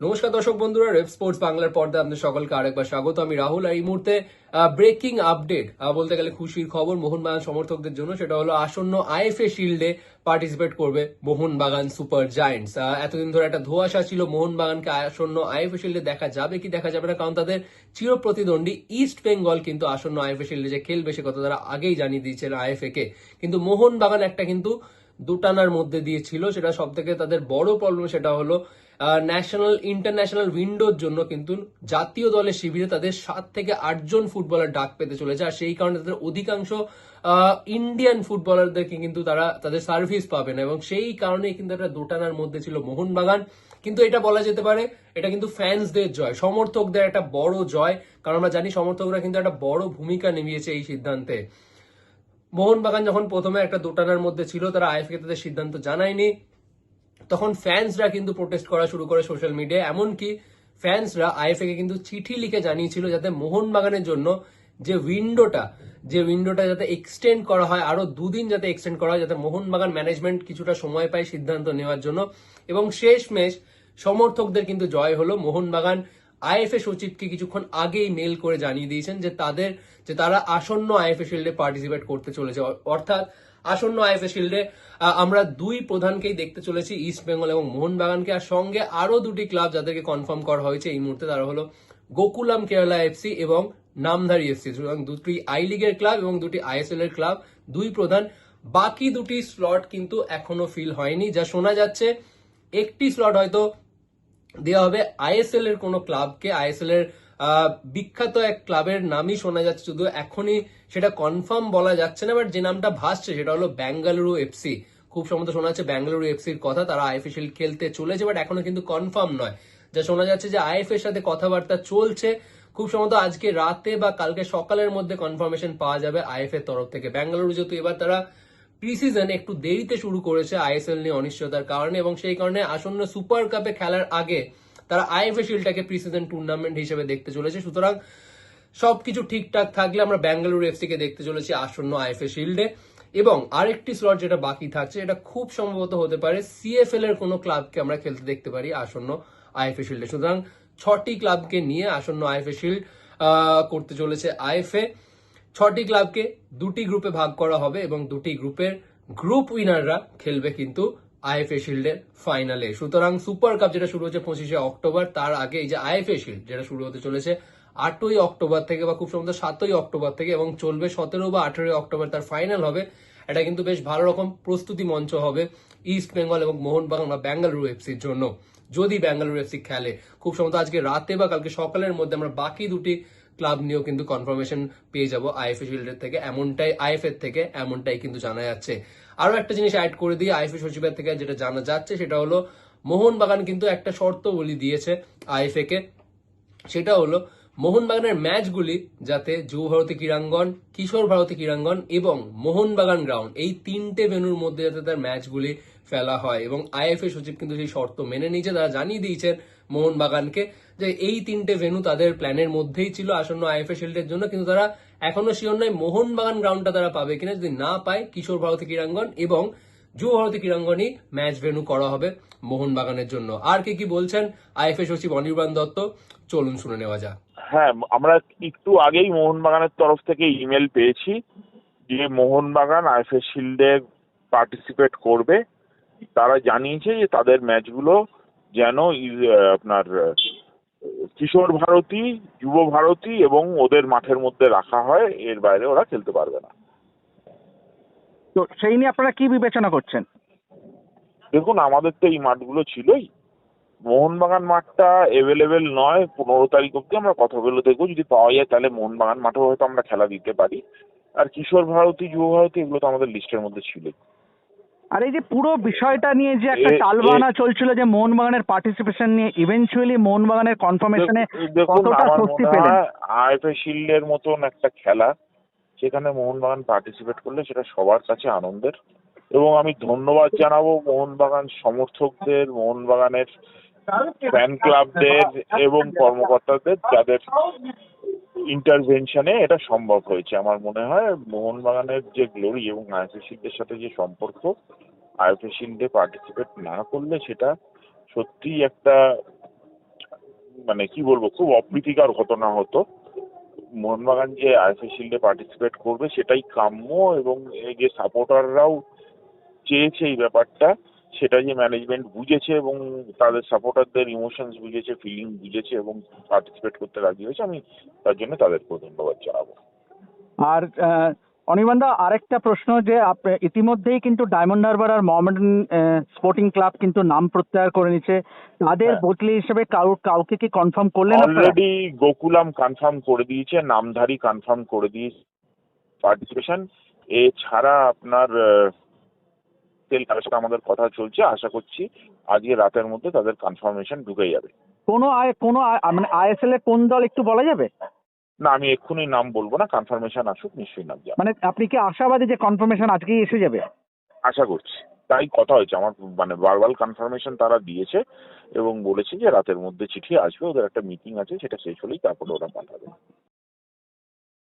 নমস্কার দর্শক বন্ধুরা রেপ স্পোর্টস বাংলার পর্দায় আপনাদের সকলকে আরেকবার স্বাগত। আমি রাহুল আর এই মুহূর্তে ব্রেকিং আপডেট বলতে গেলে খুশির খবর মোহনবাগান সমর্থকদের জন্য। সেটা হলো আসন্ন আইএফএ শিল্ডে পার্টিসিপেট করবে মোহনবাগান সুপার জায়েন্টস এতদিন ধরে একটা ধোয়াশা ছিল মোহনবাগানকে আসন্ন আইএফএ শিল্ডে দেখা যাবে কি, দেখা যাবে না, কারণ তাদের চির প্রতিদ্বন্দ্বী ইস্ট বেঙ্গল কিন্তু আসন্ন আইএফএ শিল্ডে যে খেলবে, সে কথা তারা আগেই জানিয়ে দিয়েছেন আইএফএ কে। কিন্তু মোহনবাগান একটা কিন্তু দুটানার মধ্যে দিয়েছিল, সেটা সব থেকে তাদের বড় প্রবলেম সেটা হলো ন্যাশনাল ইন্টারন্যাশনাল উইন্ডোর জন্য কিন্তু জাতীয় দলের শিবিরে তাদের সাত থেকে আটজন ফুটবলার ডাক পেতে চলেছে। আর সেই কারণে তাদের অধিকাংশ ইন্ডিয়ান ফুটবলারদেরকে কিন্তু তারা তাদের সার্ভিস পাবে না। এবং সেই কারণেই কিন্তু একটা দোটানার মধ্যে ছিল মোহনবাগান। কিন্তু এটা বলা যেতে পারে, এটা কিন্তু ফ্যান্সদের জয়, সমর্থকদের একটা বড় জয়। কারণ আমরা জানি সমর্থকরা কিন্তু একটা বড় ভূমিকা নিভিয়েছে এই সিদ্ধান্তে। মোহনবাগান যখন প্রথমে একটা দোটানার মধ্যে ছিল, তারা আইএফকে তাদের সিদ্ধান্ত জানায়নি। তখন ফ্যান্সরা কিন্তু প্রোটেস্ট করা শুরু করে সোশ্যাল মিডিয়ায় এমনকি ফ্যান্সরা আইএফএ কে কিন্তু চিঠি লিখে জানিয়েছিল যাতে মোহনবাগানের জন্য যে উইন্ডোটা যে উইন্ডোটা যাতে এক্সটেন্ড করা হয়, আরও দুদিন যাতে এক্সটেন্ড করা হয়, যাতে মোহনবাগান ম্যানেজমেন্ট কিছুটা সময় পায় সিদ্ধান্ত নেওয়ার জন্য। এবং শেষমেশ সমর্থকদের কিন্তু জয় হলো। মোহনবাগান আইএফএ সচিবকে কিছুক্ষণ আগেই মেল করে জানিয়ে দিয়েছেন যে তাদের, যে তারা আসন্ন আইএফএ শিল্ডে পার্টিসিপেট করতে চলেছে। অর্থাৎ আসন্ন আইএফএ শিল্ডে আমরা দুই প্রধানকেই দেখতে চলেছি, ইস্ট বেঙ্গল এবং মোহনবাগানকে। আর সঙ্গে আরও দুটি ক্লাব যাদেরকে কনফার্ম করা হয়েছে এই মুহূর্তে, তারা হলো গোকুলাম কেরালা এফসি এবং নামধারী এফসি। সুতরাং দুটি আই লিগের ক্লাব এবং দুটি আইএসএল এর ক্লাব, দুই প্রধান। বাকি দুটি স্লট কিন্তু এখনও ফিল হয়নি। যা শোনা যাচ্ছে, একটি স্লট হয়তো দেওয়া হবে আইএসএল এর কোনো ক্লাবকে আইএসএল এর বিখ্যাত এক ক্লাবের নামই শোনা যাচ্ছে, শুধু এখনই সেটা কনফার্ম বলা যাচ্ছে না বাট যে নামটা ভাসছে সেটা হলো বেঙ্গালুরু এফসি খুব সম্ভবত শোনা যাচ্ছে বেঙ্গালুরু এফসির কথা, তারা আইএফএল খেলতে চলেছে বাট এখনও কিন্তু কনফার্ম নয়। যা শোনা যাচ্ছে যে আইএফ এর সাথে কথাবার্তা চলছে, খুব সম্ভবত আজকে রাতে বা কালকে সকালের মধ্যে কনফার্মেশন পাওয়া যাবে আইএফ এর তরফ থেকে। বেঙ্গালুরু যেহেতু এবার তারা প্রিসিজন একটু দেরিতে শুরু করেছে আইএসএল নিয়ে অনিশ্চয়তার কারণে, এবং সেই কারণে আসন্ন সুপার কাপে খেলার আগে তারা আইএফএ শিল্ডটাকে প্রিসিজন টুর্নামেন্ট হিসেবে দেখতে চলেছে। সুতরাং সবকিছু ঠিকঠাক থাকলে আমরা বেঙ্গালুরু এফসি কে দেখতে চলেছি আসন্ন আইএফএ শিল্ডে। এবং আরেকটি স্লট যেটা বাকি থাকছে, এটা খুব সম্ভবত হতে পারে সিএফএল এর কোনো ক্লাবকে আমরা খেলতে দেখতে পারি আসন্ন আইএফএ শিল্ডে। সুতরাং ছটি ক্লাবকে নিয়ে আসন্ন আইএফএ শিল্ড করতে চলেছে আইএফএ। ছটি ক্লাবকে দুটি গ্রুপে ভাগ করা হবে এবং দুটি গ্রুপের গ্রুপ উইনাররা খেলবে কিন্তু আইএফএ শিল্ডের ফাইনালে। সুতরাং সুপার কাপ যেটা শুরু হচ্ছে পঁচিশে অক্টোবর, তার আগে এই যে আইএফএ শিল্ড যেটা শুরু হতে চলেছে আটই অক্টোবর থেকে বা খুব সম্ভবত সাতই অক্টোবর থেকে এবং চলবে সতেরো বা আঠেরোই অক্টোবর তার ফাইনাল হবে। এটা কিন্তু বেশ ভালো রকম প্রস্তুতি মঞ্চ হবে ইস্ট বেঙ্গল এবং মোহনবাগান বা বেঙ্গালুরু এফসির জন্য। যদি বেঙ্গালুরু এফসি খেলে, খুব সম্ভবত আজকে রাতে বা কালকে সকালের মধ্যে আমরা বাকি দুটি ক্লাব নিয়েও কিন্তু কনফার্মেশন পেয়ে যাব আইএফএ শিল্ডের থেকে। এমনটাই আইএফএর থেকে, এমনটাই কিন্তু জানা যাচ্ছে। আরও একটা জিনিস অ্যাড করে দিয়ে আইএফএ সচিবের থেকে যেটা জানা যাচ্ছে, সেটা হলো মোহনবাগান কিন্তু একটা শর্ত বলি দিয়েছে আইএফএ কে। সেটা হলো মোহনবাগানের ম্যাচগুলি যাতে যুব ভারতী ক্রীড়াঙ্গন, কিশোর ভারতী ক্রীড়াঙ্গন এবং মোহনবাগান গ্রাউন্ড এই তিনটে ভেনুর মধ্যে যাতে তার ম্যাচগুলি ফেলা হয় এবং আইএফএ সচিব কিন্তু সেই শর্ত মেনে নিয়েছে, তারা জানিয়ে দিয়েছেন মোহনবাগানকে যে এই তিনটে ভেনু তাদের প্ল্যানের মধ্যেই ছিল আসন্ন আইএফএ শিল্ডের জন্য, কিন্তু তারা এখনও শিওর নয় মোহনবাগান গ্রাউন্ডটা তারা পাবে কিনা, যদি না পায় কিশোর ভারতী ক্রীড়াঙ্গন এবং যুব ভারতী ক্রীড়াঙ্গনই ম্যাচ ভেনু করা হবে মোহনবাগানের জন্য। আর কি কি বলছেন? আইএফএ সচিব অনির্বাণ দত্ত, চলুন শুনে নেওয়া যাক। হ্যাঁ আমরা একটু আগেই মোহনবাগানের তরফ থেকে ইমেল পেয়েছি যে মোহনবাগান আইএফএ শিল্ডে পার্টিসিপেট করবে। তারা জানিয়েছে যে তাদের ম্যাচগুলো যেন আপনার কিশোর ভারতী যুব ভারতী এবং ওদের মাঠের মধ্যে রাখা হয় এর বাইরে ওরা খেলতে পারবে না। তো সেই নিয়ে আপনারা কি বিবেচনা করছেন? দেখুন আমাদের তো এই মাঠগুলো ছিলই। মোহনবাগান মাঠটা এভেলেবেল নয় পনেরো তারিখ অব্দি আমরা কথা বলে দেখব। যদি পাওয়া যায় তাহলে মোহনবাগান মাঠেও হয়তো আমরা খেলা দিতে পারি। আর কিশোর ভারতী যুব ভারতী এগুলো তো আমাদের লিস্টের মধ্যে ছিলই। আর এই যে পুরো বিষয়টা নিয়ে যে একটা টালবাহানা চলছিল যে মোহনবাগানের পার্টিসিপেশন নিয়ে ইভেন্চুয়ালি মোহনবাগানের কনফার্মেশনে কতটা স্বস্তি পেলেন? আইএফএ শিল্ডের মতন একটা খেলা সেখানে মোহনবাগান পার্টিসিপেট করলে সেটা সবার কাছে আনন্দের। এবং আমি ধন্যবাদ জানাব মোহনবাগান সমর্থকদের মোহনবাগানের ফ্যান ক্লাবদের এবং কর্মকর্তাদের যাদের ইন্টারভেনশনে এটা সম্ভব হয়েছে। আমার মনে হয় মোহনবাগানের যে গ্লোরি এবং আইএফএ শিল্ডের সাথে যে সম্পর্ক আইএফএ শিল্ডে পার্টিসিপেট না করলে সেটা সত্যিই একটা মানে কি বলব, খুব অপ্রীতিকর ঘটনা হতো। মোহনবাগান যে আইএফএ শিল্ডে পার্টিসিপেট করবে সেটাই কাম্য এবং এই যে সাপোর্টাররাও চেয়েছে এই ব্যাপারটা সেটা যে ম্যানেজমেন্ট বুঝেছে এবং তাদের সাপোর্টারদের ইমোশনস বুঝেছে ফিলিং বুঝেছে এবং পার্টিসিপেট করতে রাজি হয়েছে আমি তার জন্য তাদেরকেও ধন্যবাদ জানাব। আর অনির্বাণদা আরেকটা প্রশ্ন যে ইতিমধ্যেই কিন্তু ডায়মন্ড হারবার আর মোহামেডান স্পোর্টিং ক্লাব কিন্তু নাম প্রত্যাহার করে নিচ্ছে তাদের হ্যাঁ। বদলি হিসেবে কাউ কাউকে কি কনফার্ম করলেন অলরেডি গোকুলাম কনফার্ম করে দিয়েছে নামধারী কনফার্ম করে দিয়েছে। পার্টিসিপেশন এছাড়া আপনার তেল তাদের সাথে আমাদের কথা চলছে আশা করছি আজকে রাতের মধ্যে তাদের কনফার্মেশন ঢুকে যাবে। কোনো আয় কোনো মানে আইএসএল এর কোন দল একটু বলা যাবে? না আমি এক্ষুনি নাম বলব না কনফার্মেশন আসুক নিশ্চয়ই নাম যাবে। মানে আপনি কি আশাবাদী যে কনফার্মেশন আজকেই এসে যাবে? আশা করছি। তাই কথা হয়েছে আমার মানে বারবার কনফার্মেশন তারা দিয়েছে এবং বলেছে যে রাতের মধ্যে চিঠি আসবে ওদের একটা মিটিং আছে সেটা শেষ হলেই তারপরে ওরা পাঠাবে।